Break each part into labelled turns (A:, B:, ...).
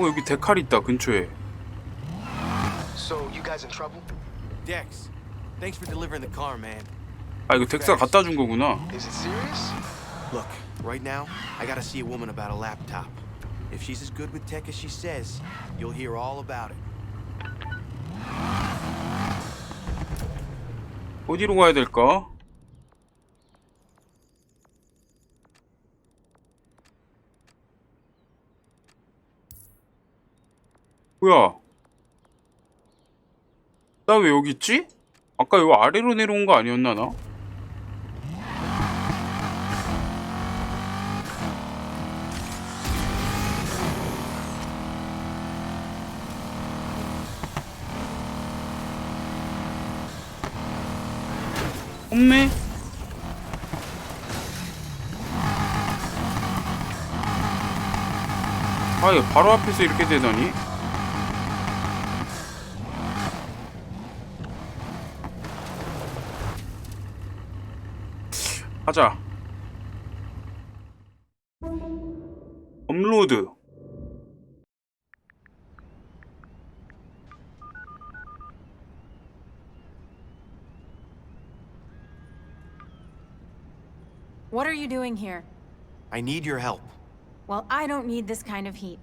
A: 어 여기 데칼 있다 근처에.
B: So, you guys in trouble?
C: Dex, thanks for delivering the car, man.
A: 아 이거 덱스가 갖다 준 거구나.
B: Is it serious?
C: Look, right now, I gotta see a woman about a laptop. If she's as good with tech as she says, you'll hear all about it.
A: 어디로 가야 될까? 뭐야? 나 왜 여기 있지? 아까 여기 아래로 내려온 거 아니었나 나? 엄매? 아, 이거 바로 앞에서 이렇게 되다니?
D: What are you doing here?
C: I need your help.
D: Well, I don't need this kind of heat.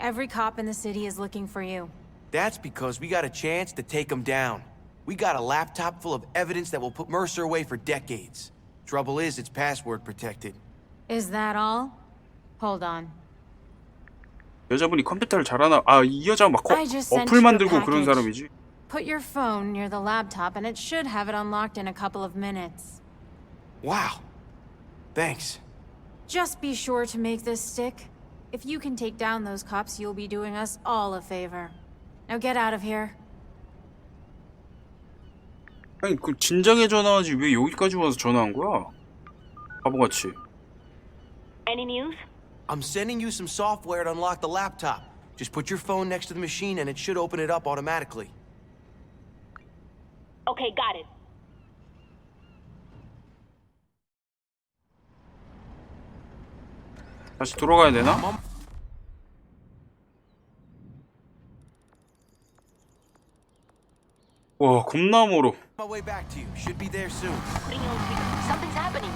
D: Every cop in the city is looking for you.
C: That's because we got a chance to take them down. We got a laptop full of evidence that will put Mercer away for decades. Trouble is, it's password protected.
D: Is that all? Hold on.
A: 여자분이 컴퓨터를 잘하나? 아, 이 여자 막 거,
D: I just sent
A: 어플
D: you a
A: 만들고 그런
D: package.
A: 사람이지.
D: Put your phone near the laptop and it should have it unlocked in a couple of minutes.
C: Wow. Thanks.
D: Just be sure to make this stick. If you can take down those cops, you'll be doing us all a favor. Now get out of here.
A: 아니, 그 진작에 전화하지 왜 여기까지 와서 전화한 거야? 바보같이.
E: Any news?
C: I'm sending you some software to unlock the laptop. Just put your phone next to the machine and it should open it up automatically.
E: Okay, got it.
A: 다시 돌아가야 되나? 와, 겁나 멀어.
C: My way back to you. Should be there soon.
E: Putting you on speaker. Something's happening.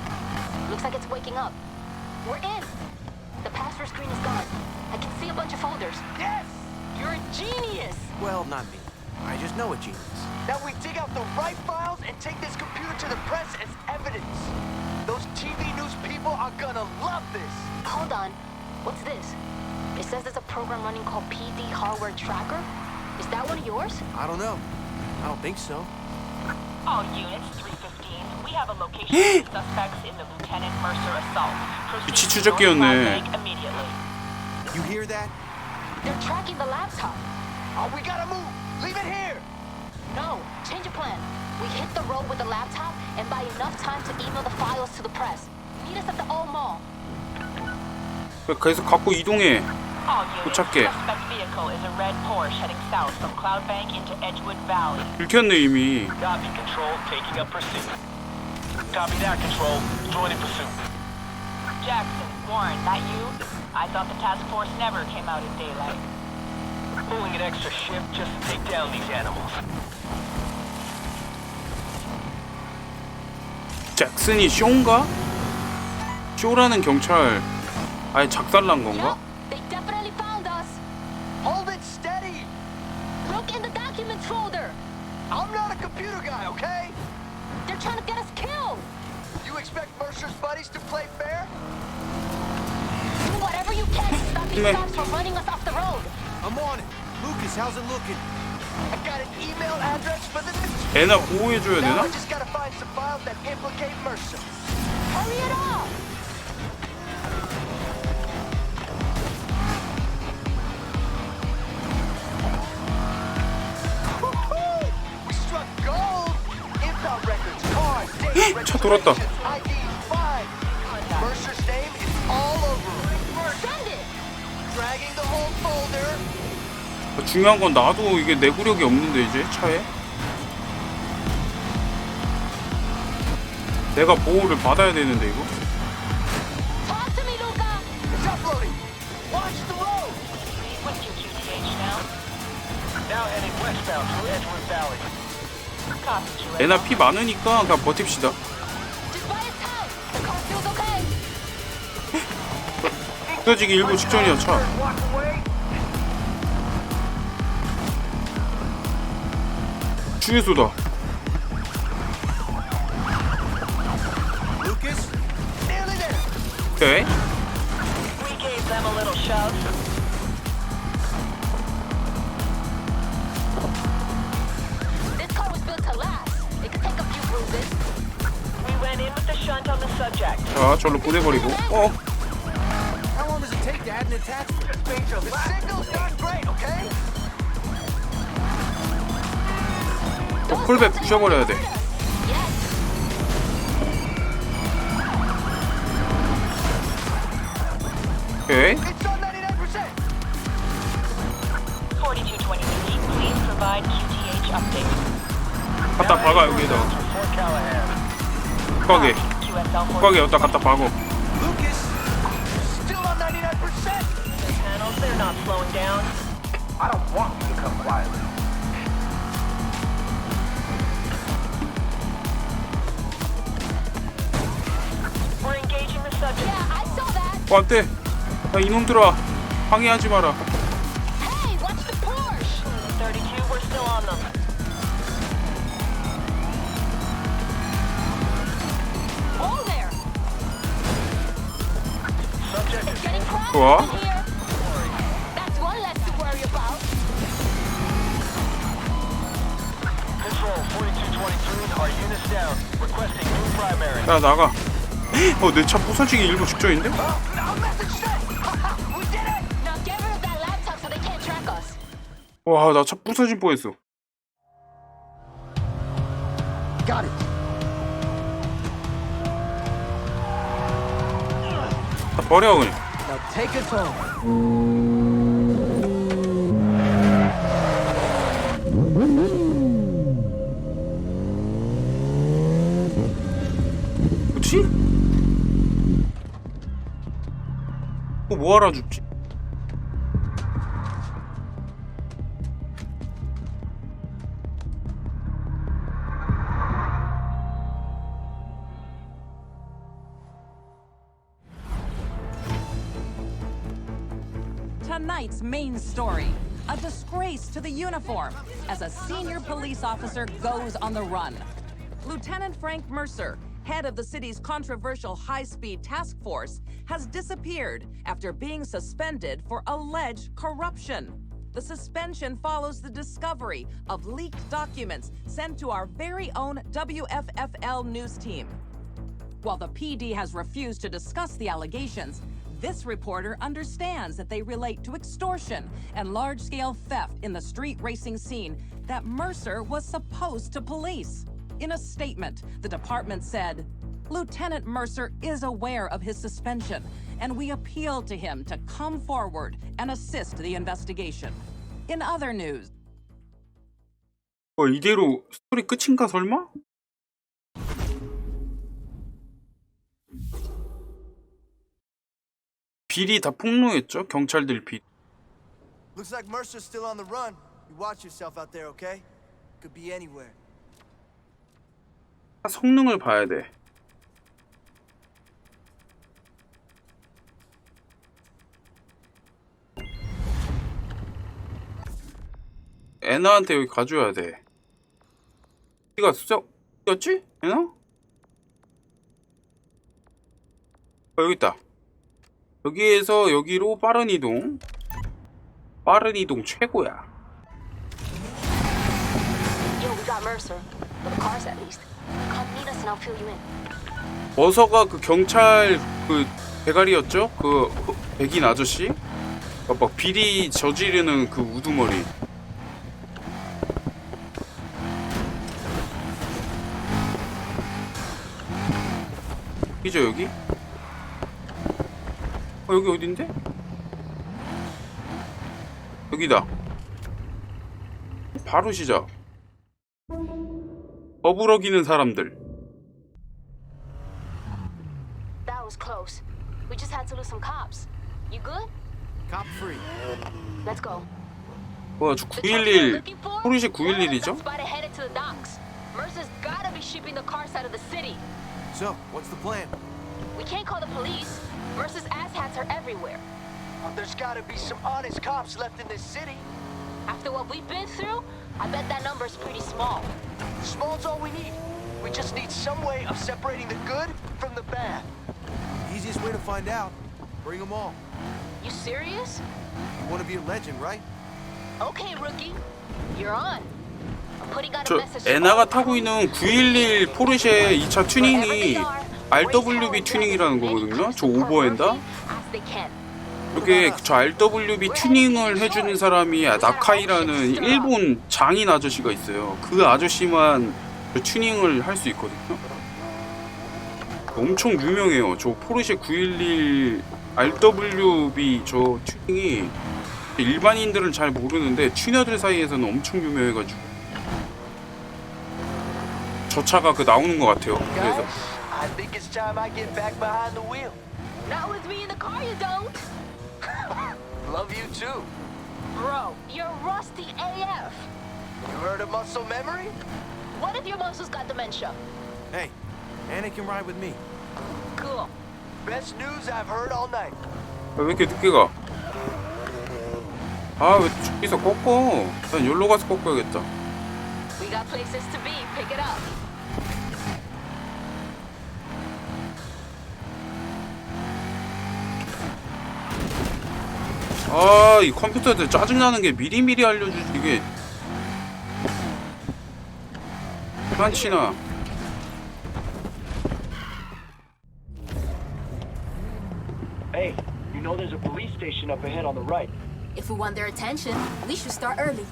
E: Looks like it's waking up. We're in. The password screen is gone. I can see a bunch of folders.
B: Yes!
E: You're a genius.
C: Well, not me. I just know a genius.
B: Now we dig out the right files and take this computer to the press as evidence. Those TV news people are gonna love this.
E: Hold on. What's this? It says there's a program running called PD Hardware Tracker. Is that one of yours?
C: I don't know. I don't think so.
F: All units, 315. We have a location of the suspects in the Lieutenant Mercer assault. Proceed
A: 미치
F: to
A: 추적기였네.
F: North Cloud Lake immediately.
C: You hear that?
E: They're tracking the laptop.
B: Oh, we gotta move. Leave it here.
E: No, change of plan. We hit the road with the laptop and buy enough time to email the files to the press. Meet us at the old mall.
A: 계속 갖고 이동해.
F: All units,
A: 도착해.
F: suspect vehicle is a red Porsche heading south from Cloudbank into Edgewood Valley.
A: 들켰네 이미.
G: Copy, Control. Taking up pursuit. Copy that, Control. Joining pursuit.
F: Jackson, Warren, that you? I thought the task force never came out in daylight.
G: Pulling an extra shift just to take down these animals.
A: 잭슨이 쇼인가? 쇼라는 경찰 아예 작살난 건가?
E: They definitely found us.
B: Hold it steady.
E: Look in the documents folder.
B: I'm not a computer guy, okay?
E: They're trying to get us killed.
B: You expect Mercer's buddies to play fair?
E: Do whatever you can to stop these
A: Meh.
E: cops from running us off the road.
C: I'm on it. Lucas, how's it looking?
B: I got an email address for the news.
A: 애나 보호해줘야
B: Now
A: 되나?
B: I just gotta find some files that implicate Mercer.
E: Hurry it up.
A: 차 돌았다. 중요한 건 나도 이게 내구력이 없는데 이제 차에 내가 보호를 받아야 되는데 이거 애나 피 많으니까 그냥 버팁시다.
E: Okay.
A: 부서지기 일부 직전이야 차. 주유소다. 오케이.
F: We
A: 자, 절로 보내버리고. 어? 어, 콜백 부셔버려야 돼. 오케이.
B: It's on 99%.
F: 4223, please provide QTH update.
A: 갖다 박아 여기다. 꽉에 여기다 갖다 박어.
C: Lucas?
B: Still on 99%.
F: panels, they're not slowing down.
B: I don't want you to come quietly.
F: We're engaging the subject.
E: Yeah, I saw that.
A: 어, 안 돼. 야, 이놈들아. 방해하지 마라.
G: Primary.
A: 야, 나가. 어, 내 차 부서지기 일부 직전인데?
B: Oh.
A: 와, 나 차 부서질 뻔했어.
B: Got it.
A: 다 버려, 그냥.
B: Now take us home.
A: 뭐지? 어, 뭐 알아줬지?
H: Tonight's story a disgrace to the uniform as a senior police officer goes on the run. Lieutenant Frank Mercer, head of the city's controversial high speed task force, has disappeared after being suspended for alleged corruption. The suspension follows the discovery of leaked documents sent to our very own WFFL news team. While the PD has refused to discuss the allegations, this reporter understands that they relate to extortion and large scale theft in the street racing scene that Mercer was supposed to police. In a statement, the department said Lieutenant Mercer is aware of his suspension, and we appeal to him to come forward and assist the investigation. In other news,
A: 어, 이대로 스토리 끝인가, 설마? 비리 다 폭로했죠? 경찰들 비.
B: Looks like Mercer's still on the run. You watch yourself out there, okay? Could be anywhere.
A: 성능을 봐야 돼. 애나한테 여기 가줘야 돼. 네가 수석이었지? 애나? 어, 여기 있다. 여기에서 여기로 빠른 이동. 빠른 이동 최고야. 어서가 그 경찰 그 대가리였죠? 그 백인 아저씨? 어, 막 비리 저지르는 그 우두머리. 여기죠 여기? 어 여기 어딘데? 여기다. 바로 시작. 버블어기는 사람들.
E: That was close. We just had to lose some cops. You good?
C: Cop free.
E: Let's go.
A: 뭐야 저
E: The truck you're
A: 911
E: looking for?
A: 포르쉐
E: One of us
A: 911이죠?
E: got spotted headed to the docks. Mercer's gotta be shipping the cars out of the city.
C: So, what's the plan?
E: We can't call the police. Mercer's asshats are everywhere.
B: There's gotta be some honest cops left in this city.
E: After what we've been through, I bet that number's pretty small.
B: Small's all we need. We just need some way of separating the good from the bad.
C: Easiest way to find out. Bring them all.
E: You serious?
C: You want to be a legend, right?
E: Okay, rookie. You're on. I'm putting out a
A: 저
E: message. to
A: 에나가
E: all
A: 타고
E: the
A: 있는 911 포르쉐 2차 튜닝이 RWB 튜닝이라는 거거든요. 저
E: can.
A: 이렇게 저 RWB 튜닝을 해주는 사람이 나카이라는 일본 장인 아저씨가 있어요. 그 아저씨만 저 튜닝을 할 수 있거든요. 엄청 유명해요. 저 포르쉐 911 RWB 저 튜닝이 일반인들은 잘 모르는데 튜너들 사이에서는 엄청 유명해가지고 저 차가 그 나오는 것 같아요. 그래서
B: I think it's time I get back behind the wheel.
E: Not with me in the car, you don't.
B: Love you too.
E: Bro, you're rusty AF.
B: You heard of muscle memory?
E: What if your muscles got dementia?
C: Hey, Anna can ride with me.
E: Cool.
B: Best news I've heard all night.
A: 아, 왜 이렇게 늦게 가? 아 왜 저기서 꺾어? 난 여기로 가서 꺾어야겠다.
E: We got places to be. Pick it up.
A: 아, 이 컴퓨터들 짜증나는 게 미리미리 알려주지 이게 많지나
G: Hey, you know there's a police station up ahead on the right.
E: If we want their attention, we should start early.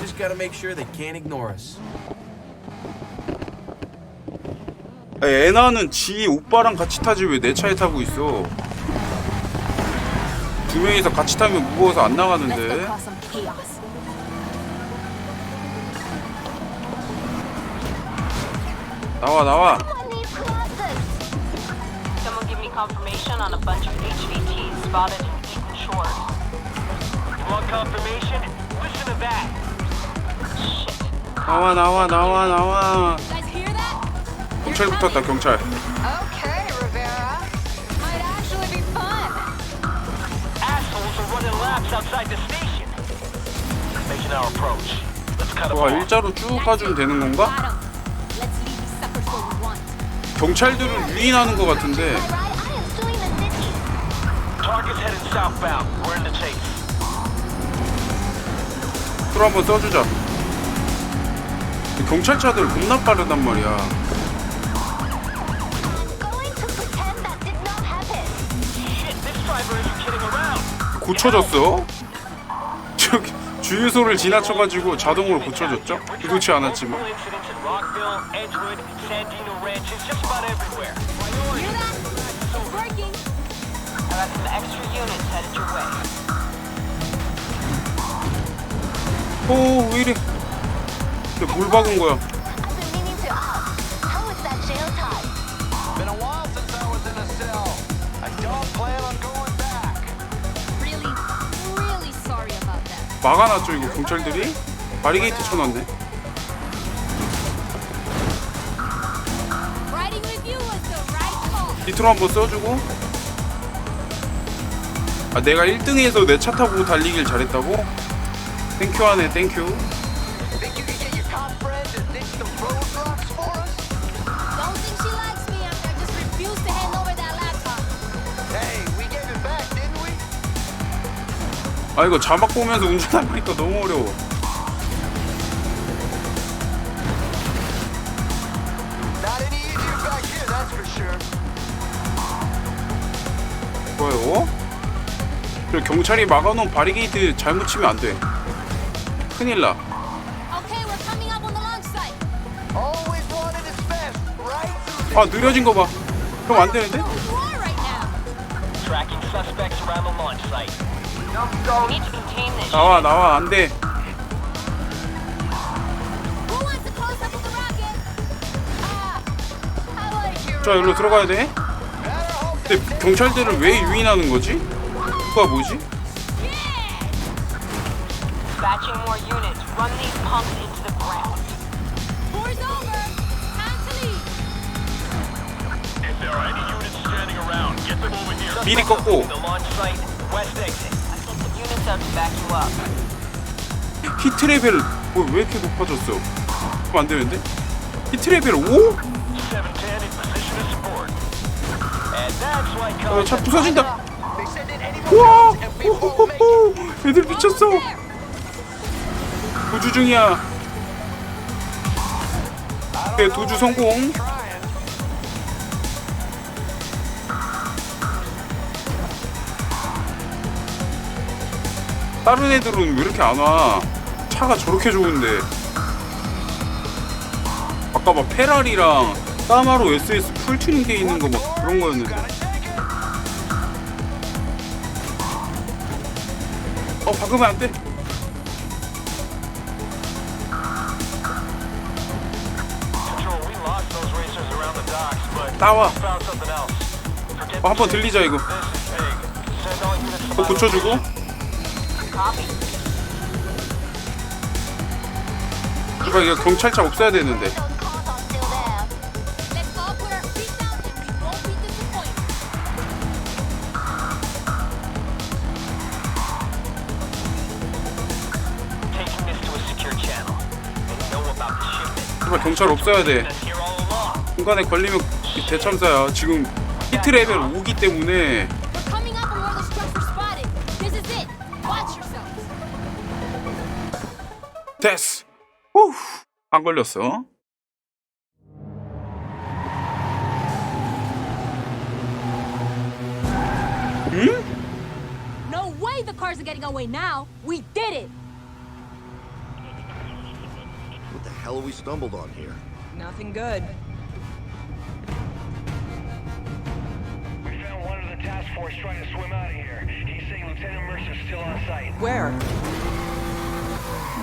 C: Just gotta make sure they can't ignore us.
A: 아, 애나는 지 오빠랑 같이 타지 왜 내 차에 타고 있어 두 명이서 같이 타면 무거워서 안 나가는데. 나와 나와
E: Someone needs glasses.
F: Someone give me confirmation on a bunch of HVTs spotted in Eaton Shores.
G: You want confirmation? Listen to that.
F: Shit.
A: 나와 나와 나와 나와? 경찰 붙었다 경찰
G: outside the station. Making our approach. Let's cut them
A: 와
G: off.
A: 일자로 쭉 가주면 되는 건가?
E: Got 'em. Let's leave these suckers where we want.
A: 경찰들을 유인하는 것 같은데
E: I am suing the city.
G: Target's headed southbound. We're in the chase.
A: 풀 한번 써주자 경찰차들 겁나 빠르단 말이야 고쳐졌어? 저기 주유소를 지나쳐가지고 자동으로 고쳐졌죠? 의도치 않았지만. 오, 왜 이래? 근데 뭘 박은 거야? 막아놨죠, 이거 경찰들이? 바리게이트 쳐놨네. 디트로 한번 써주고. 아, 내가 1등에서 내 차 타고 달리길 잘했다고? 땡큐 하네, 땡큐. 아, 이거 자막 보면서 운전하니까 너무 어려워. 뭐요? 그리고 경찰이 막아놓은 바리게이트 잘못 치면 안 돼. 큰일 나. 아, 느려진 거 봐. 그럼 안 되는데? 나와, 나와, 안 돼.
E: Who wants a close up of the rocket? Ah, I like you.
A: 자, 여기로 들어가야 돼. 근데 경찰들을 왜 유인하는 거지? 그가 뭐지? 미리 꺾고 히트 레벨 뭐, 왜 이렇게 높아졌어? 그럼 안 되는데? 히트 레벨 5?
G: 710 in position to support. And that's why
A: 어, 차 부서진다. 우와! 오호호호! 애들 미쳤어. 도주 중이야. 네, 도주 성공. 다른 애들은 왜 이렇게 안 와? 차가 저렇게 좋은데. 아까 막 페라리랑 까마로 SS 풀 튜닝 돼 있는 거 막 그런 거였는데. 어, 박으면 안 돼. 나와. 어, 한번 들리자 이거.
G: my
A: 고쳐주고. 이봐 이거 경찰차 없어야 되는데. 이봐 경찰 없어야 돼. 중간에 걸리면 대참사야. 지금 히트 레벨 5기 때문에 됐어. 후, 안 걸렸어.
D: No way the cars are getting away now. We did it.
I: What the hell have we stumbled on here?
H: Nothing good.
G: We found one of the task force trying to swim out of here. He's saying Lieutenant Mercer's still on site.
H: Where?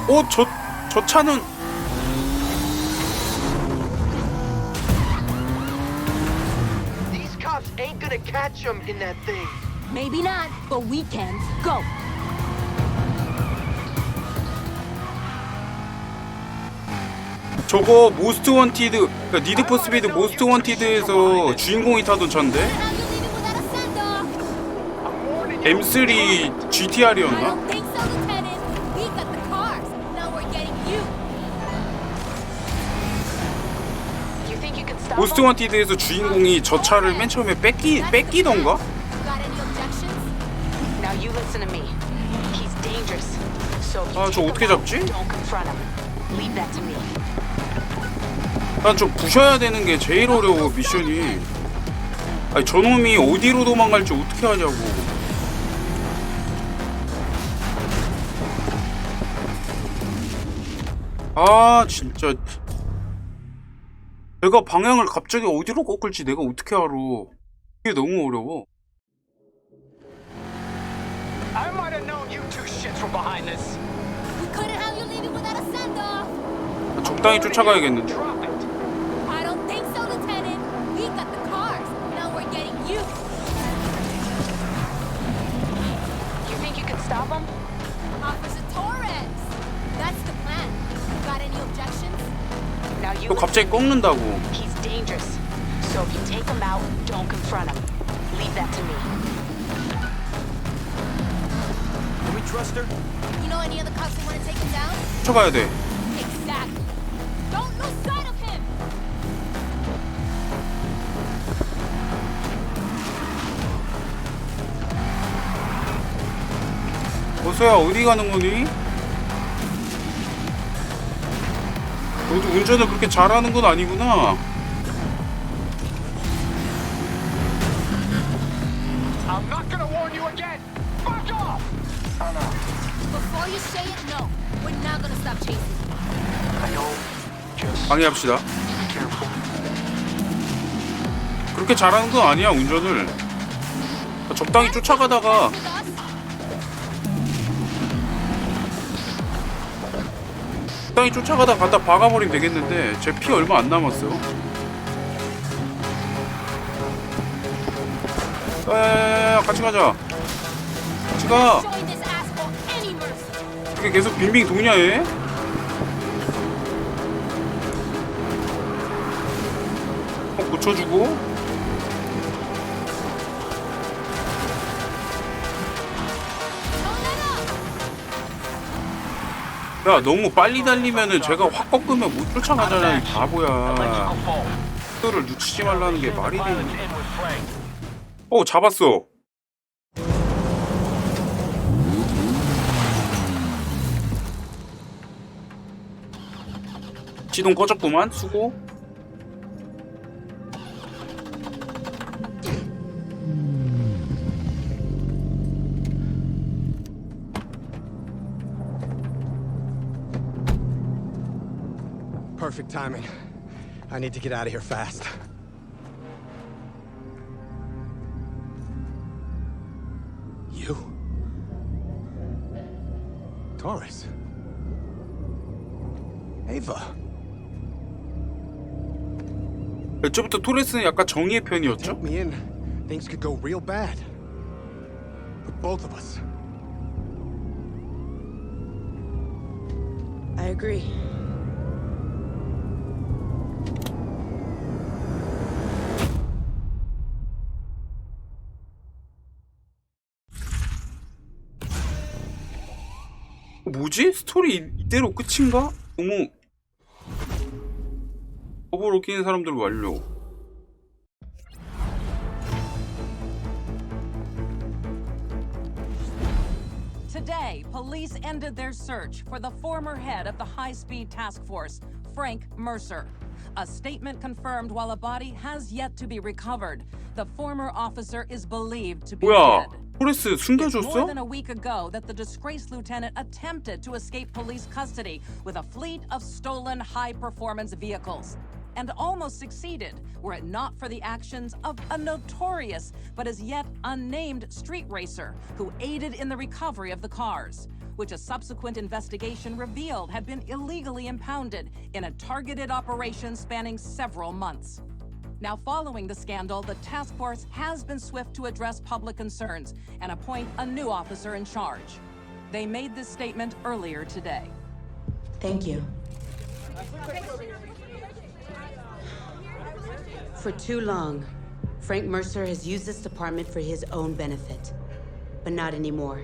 A: 어, 저, 저 차는
B: These cops ain't gonna catch him in that thing.
D: Maybe not, but we can. Go.
A: 저거 모스트 원티드, 그러니까 니드 포 스피드 모스트 원티드에서 주인공이 타던 차인데
D: How you leaving without a send-off?
A: M3 GTR이었나?
E: Him?
A: 원티드에서 주인공이 저 차를 맨 처음에 뺏기 뺏기던가? 아, 저 어떻게 잡지? 난 좀 부셔야 되는 게 제일 어려워 미션이. 아니 저놈이 어디로 도망갈지 어떻게 하냐고. 아 진짜. 내가 방향을 갑자기 어디로 꺾을지 내가 어떻게 알아. 이게 너무 어려워.
G: I might have known you two shits were behind this.
D: We couldn't have you leaving without a send-off.
A: 적당히 쫓아가야겠는데. 또 갑자기. 꺾는다고.
E: He's dangerous. So if you take him out, don't confront him. Leave that to me.
C: Can we trust her?
D: You know any other cops who want to take him down?
A: 쫓아가야 돼.
D: Exactly. Don't lose sight of him.
A: 보소야 어디 가는 거니? 운전을 그렇게 잘하는 건 아니구나.
G: I'm not gonna warn you again. Fuck off.
D: Before you say it, no. We're not gonna stop chasing.
B: I know. Just
A: 방해합시다.
B: be careful.
A: 그렇게 잘하는 건 아니야 운전을. 적당히 쫓아가다가 적당히 쫓아가다 갖다 박아버리면 되겠는데 제 피 얼마 안 남았어. 야야야야 같이 가자. 같이 가. 이렇게 계속 빙빙 도냐 얘? 어, 고쳐주고 야 너무 빨리 달리면은 제가 확 꺾으면 못 쫓아가잖아 이 바보야. 속도를 늦추지 말라는 게 말이
G: Frank.
A: 어 잡았어 시동 꺼졌구만 수고
J: Perfect timing. I need to get out of here fast. You? Taurus? Ava?
A: 이제부터 토레스는 약간 정의의 편이었죠?
J: Take me in. Things could go real bad. For both of us.
K: I agree.
A: 뭐지? 스토리 이- 이대로 끝인가? 너무 법을 어기는 사람들 완료
H: Today, police ended their search for the former head of the high speed task force, Frank Mercer. A statement confirmed while a body has yet to be recovered. The former officer is believed to be
A: 뭐야
H: dead.
A: 토레스
H: It's more
A: 숨겨줬어?
H: than a week ago that the disgraced lieutenant attempted to escape police custody with a fleet of stolen high performance vehicles. And almost succeeded were it not for the actions of a notorious but as yet unnamed street racer who aided in the recovery of the cars, which a subsequent investigation revealed had been illegally impounded in a targeted operation spanning several months. Now, following the scandal, the task force has been swift to address public concerns and appoint a new officer in charge. They made this statement earlier today.
K: Thank you. For too long, Frank Mercer has used this department for his own benefit. But not anymore.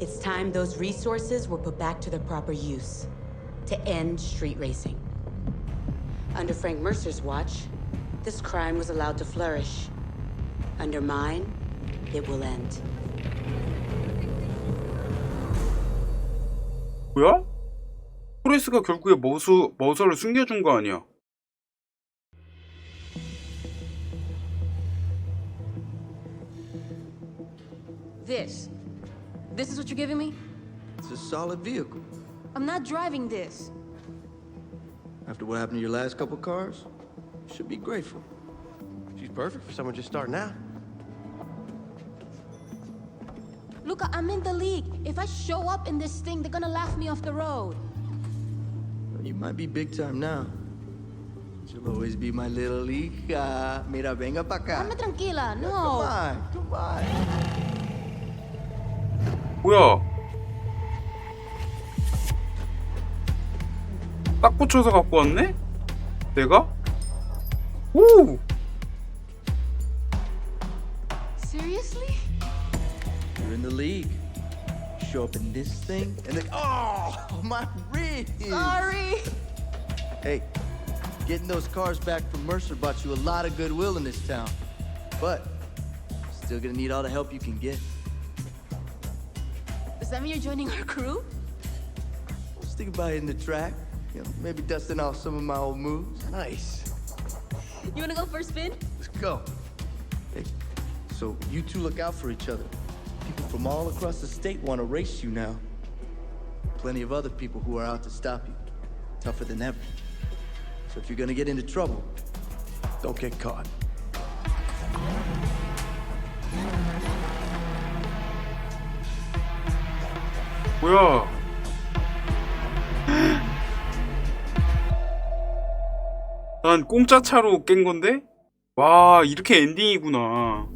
K: It's time those resources were put back to their proper use to end street racing. Under Frank Mercer's watch, this crime was allowed to flourish. Under mine, it will end.
A: 뭐야? 토레스가 결국에 머수, 머서를 숨겨준 거 아니야
L: This. This is what you're giving me?
I: It's a solid vehicle.
L: I'm not driving this.
I: After what happened to your last couple cars, you should be grateful.
J: She's perfect for someone just starting out.
L: Luca, I'm in the league. If I show up in this thing, they're gonna laugh me off the road.
I: You might be big time now. but You'll always be my little hija. Mira, venga pa' acá.
L: Dame tranquila,
I: Come
L: no.
I: on, come on.
A: 뭐야 딱 붙여서 갖고 왔네? 내가? 오!
L: Seriously?
I: You're in the league. Show up in this thing, and then oh, my wrist.
L: Sorry.
I: Hey, getting those cars back from Mercer bought you a lot of goodwill in this town. But still gonna need all the help you can get.
L: Does that mean you're joining our crew?
I: Just think about hitting the track. You know, maybe dusting off some of my old moves.
J: Nice.
L: You wanna go for a spin?
I: Let's go. Hey, so you two look out for each other. People from all across the state want to race you now. Plenty of other people who are out to stop you. Tougher than ever. So if you're gonna get into trouble, don't get caught.
A: 뭐야 난 공짜 차로 깬 건데? 와 이렇게 엔딩이구나